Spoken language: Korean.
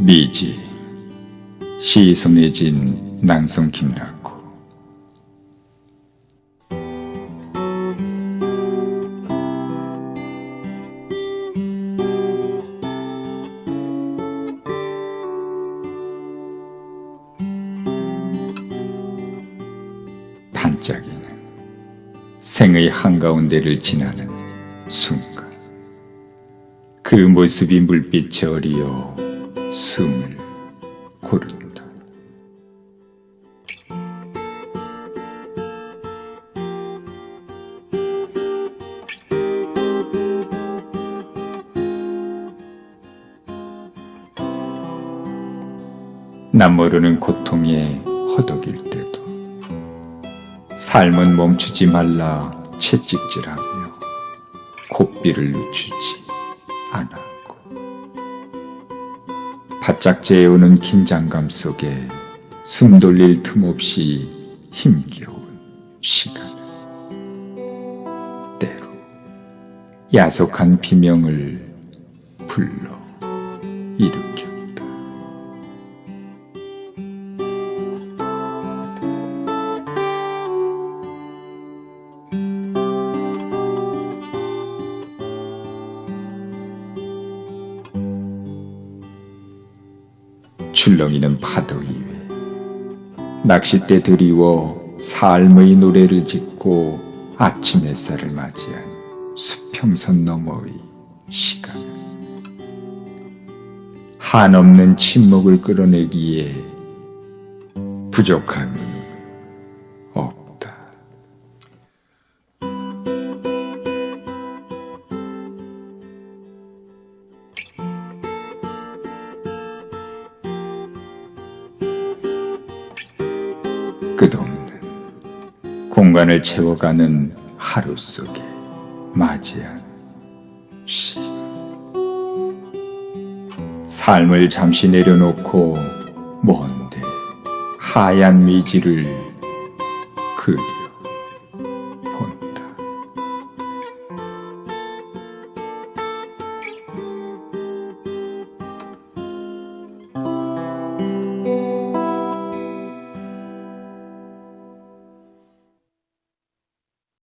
미지 시선해진 낭성 김라고 반짝이는 생의 한가운데를 지나는 순간 그 모습이 물빛에 어리어 숨을 고른다. 남 모르는 고통에 허덕일 때도 삶은 멈추지 말라 채찍질하며 고삐를 늦추지 않았고 바짝 재어오는 긴장감 속에 숨 돌릴 틈 없이 힘겨운 시간. 때로 야속한 비명을 불러 일으 출렁이는 파도 위에 낚싯대 드리워 삶의 노래를 짓고 아침 햇살을 맞이한 수평선 너머의 시간 한없는 침묵을 끌어내기에 부족함이 없다. 끝없는 공간을 채워가는 하루 속에 맞이한 시. 삶을 잠시 내려놓고 먼데 하얀 미지를 그리